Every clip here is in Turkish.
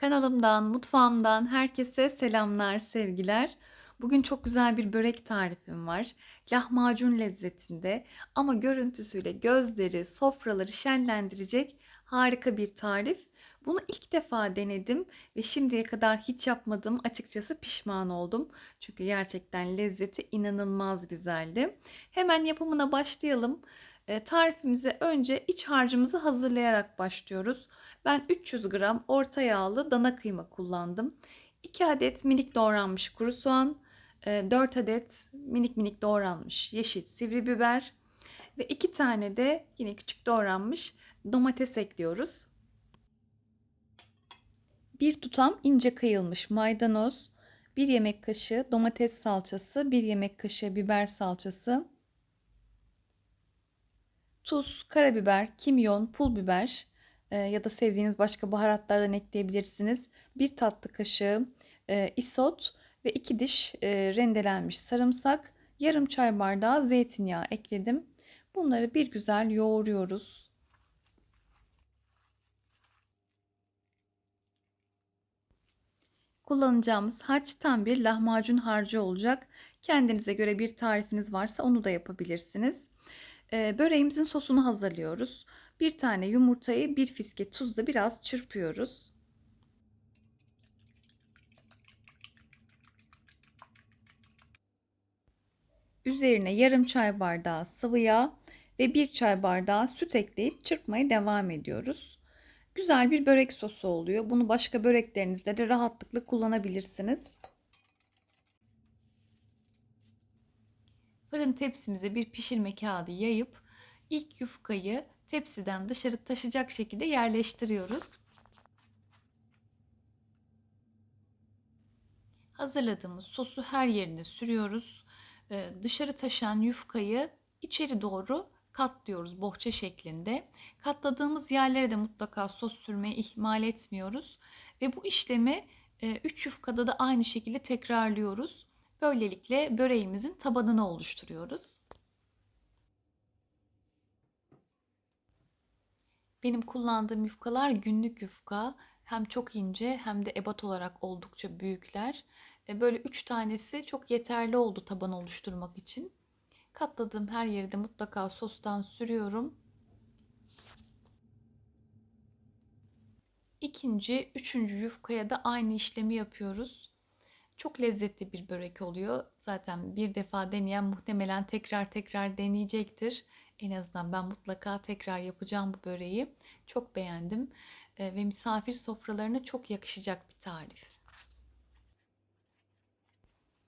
Kanalımdan, mutfağımdan herkese selamlar, sevgiler. Bugün çok güzel bir börek tarifim var. Lahmacun lezzetinde ama görüntüsüyle gözleri, sofraları şenlendirecek harika bir tarif. Bunu ilk defa denedim ve şimdiye kadar hiç yapmadım. Açıkçası pişman oldum. Çünkü gerçekten lezzeti inanılmaz güzeldi. Hemen yapımına başlayalım. E, tarifimize önce iç harcımızı hazırlayarak başlıyoruz. Ben 300 gram orta yağlı dana kıyma kullandım. 2 adet minik doğranmış kuru soğan, 4 e, adet minik minik doğranmış yeşil sivri biber ve 2 tane de yine küçük doğranmış domates ekliyoruz. Bir tutam ince kıyılmış maydanoz, 1 yemek kaşığı domates salçası, 1 yemek kaşığı biber salçası, tuz, karabiber, kimyon, pul biber e, ya da sevdiğiniz başka baharatlardan ekleyebilirsiniz. Bir tatlı kaşığı e, isot ve iki diş e, rendelenmiş sarımsak, yarım çay bardağı zeytinyağı ekledim. Bunları bir güzel yoğuruyoruz. Kullanacağımız harç tam bir lahmacun harcı olacak. Kendinize göre bir tarifiniz varsa onu da yapabilirsiniz. Ee, böreğimizin sosunu hazırlıyoruz. Bir tane yumurtayı bir fiske tuzla biraz çırpıyoruz. Üzerine yarım çay bardağı sıvı yağ ve bir çay bardağı süt ekleyip çırpmaya devam ediyoruz. Güzel bir börek sosu oluyor. Bunu başka böreklerinizde de rahatlıkla kullanabilirsiniz. Fırın tepsimize bir pişirme kağıdı yayıp ilk yufkayı tepsiden dışarı taşıyacak şekilde yerleştiriyoruz. Hazırladığımız sosu her yerine sürüyoruz. Ee, dışarı taşan yufkayı içeri doğru katlıyoruz bohça şeklinde. Katladığımız yerlere de mutlaka sos sürmeyi ihmal etmiyoruz. Ve bu işlemi 3 e, yufkada da aynı şekilde tekrarlıyoruz. Böylelikle böreğimizin tabanını oluşturuyoruz. Benim kullandığım yufkalar günlük yufka. Hem çok ince hem de ebat olarak oldukça büyükler. E, böyle 3 tanesi çok yeterli oldu taban oluşturmak için. Katladığım her yeri de mutlaka sostan sürüyorum. İkinci, üçüncü yufkaya da aynı işlemi yapıyoruz. Çok lezzetli bir börek oluyor. Zaten bir defa deneyen muhtemelen tekrar tekrar deneyecektir. En azından ben mutlaka tekrar yapacağım bu böreği. Çok beğendim e, ve misafir sofralarına çok yakışacak bir tarif.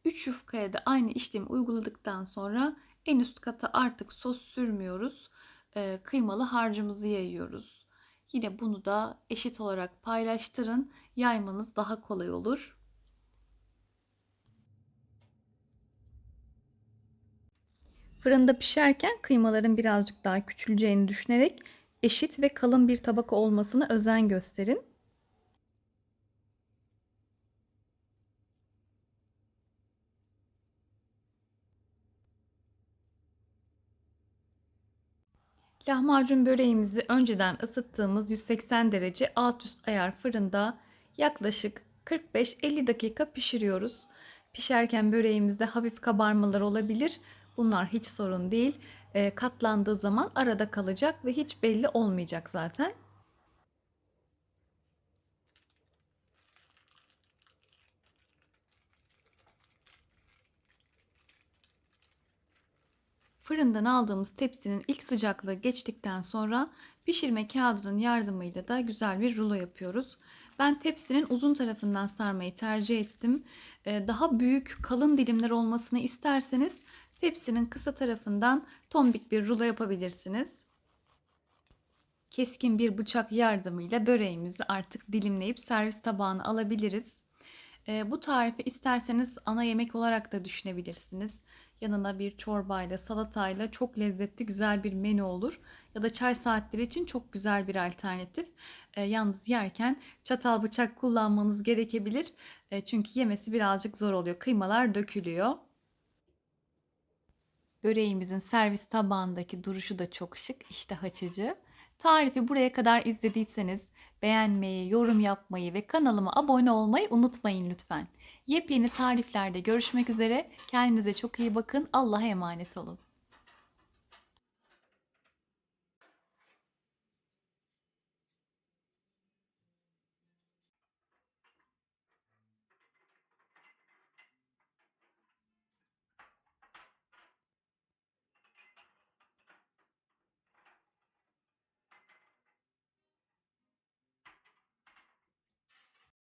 3 yufkaya da aynı işlemi uyguladıktan sonra en üst kata artık sos sürmüyoruz. E, kıymalı harcımızı yayıyoruz. Yine bunu da eşit olarak paylaştırın. Yaymanız daha kolay olur. Fırında pişerken kıymaların birazcık daha küçüleceğini düşünerek eşit ve kalın bir tabaka olmasına özen gösterin. Lahmacun böreğimizi önceden ısıttığımız 180 derece alt üst ayar fırında yaklaşık 45-50 dakika pişiriyoruz. Pişerken böreğimizde hafif kabarmalar olabilir Bunlar hiç sorun değil. E, katlandığı zaman arada kalacak ve hiç belli olmayacak zaten. Fırından aldığımız tepsinin ilk sıcaklığı geçtikten sonra pişirme kağıdının yardımıyla da güzel bir rulo yapıyoruz. Ben tepsinin uzun tarafından sarmayı tercih ettim. Ee, daha büyük kalın dilimler olmasını isterseniz Tepsinin kısa tarafından tombik bir rulo yapabilirsiniz. Keskin bir bıçak yardımıyla böreğimizi artık dilimleyip servis tabağına alabiliriz. E, bu tarifi isterseniz ana yemek olarak da düşünebilirsiniz. Yanına bir çorbayla, salatayla çok lezzetli güzel bir menü olur. Ya da çay saatleri için çok güzel bir alternatif. E, yalnız yerken çatal bıçak kullanmanız gerekebilir. E, çünkü yemesi birazcık zor oluyor. Kıymalar dökülüyor. Böreğimizin servis tabağındaki duruşu da çok şık, iştah açıcı. Tarifi buraya kadar izlediyseniz beğenmeyi, yorum yapmayı ve kanalıma abone olmayı unutmayın lütfen. Yepyeni tariflerde görüşmek üzere. Kendinize çok iyi bakın. Allah'a emanet olun.